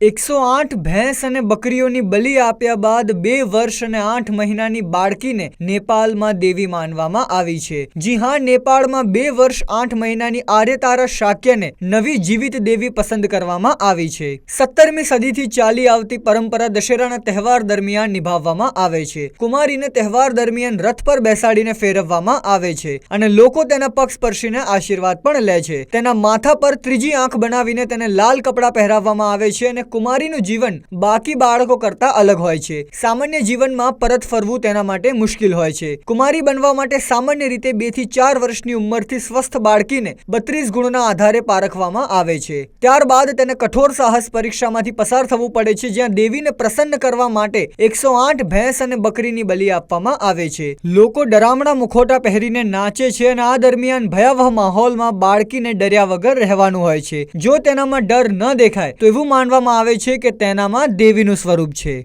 એકસો આઠ ભેંસ અને બકરીઓની બલિ આપ્યા બાદ બે વર્ષ અને આઠ મહિનાની બાળકીને નેપાળમાં દેવી માનવામાં આવી છે. જી હા, નેપાળમાં બે વર્ષ, આઠ મહિનાની આર્યતારા શાક્યને નવી જીવિત દેવી પસંદ કરવામાં આવી છે. સત્તરમી સદીથી ચાલી આવતી પરંપરા દશેરાના તહેવાર દરમિયાન નિભાવવામાં આવે છે. કુમારીને તહેવાર દરમિયાન રથ પર બેસાડીને ફેરવવામાં આવે છે અને લોકો તેના પગ સ્પર્શીને આશીર્વાદ પણ લે છે. તેના માથા પર ત્રીજી આંખ બનાવીને તેને લાલ કપડાં પહેરાવવામાં આવે છે અને કુમારીનું જીવન બાકી બાળકો કરતા અલગ હોય છે. સામાન્ય જીવનમાં પરત ફરવું તેના માટે મુશ્કેલ હોય છે. કુમારી બનવા માટે સામાન્ય રીતે બેથી ચાર વર્ષની ઉંમરથી સ્વસ્થ બાળકીને બત્રીસ ગુણના આધારે પારખવામાં આવે છે. ત્યારબાદ તેને કઠોર સાહસ પરીક્ષામાંથી પસાર થવું પડે છે, જ્યાં દેવીને પ્રસન્ન કરવા માટે એકસો આઠ ભેંસ અને બકરીની બલિ આપવામાં આવે છે. લોકો ડરામણા મુખોટા પહેરીને નાચે છે અને આ દરમિયાન ભયાવહ માહોલમાં બાળકીને ડર્યા વગર રહેવાનું હોય છે. જો તેનામાં ડર ન દેખાય, તો એવું માનવામાં આવે છે કે તેનામાં દેવીનું સ્વરૂપ છે.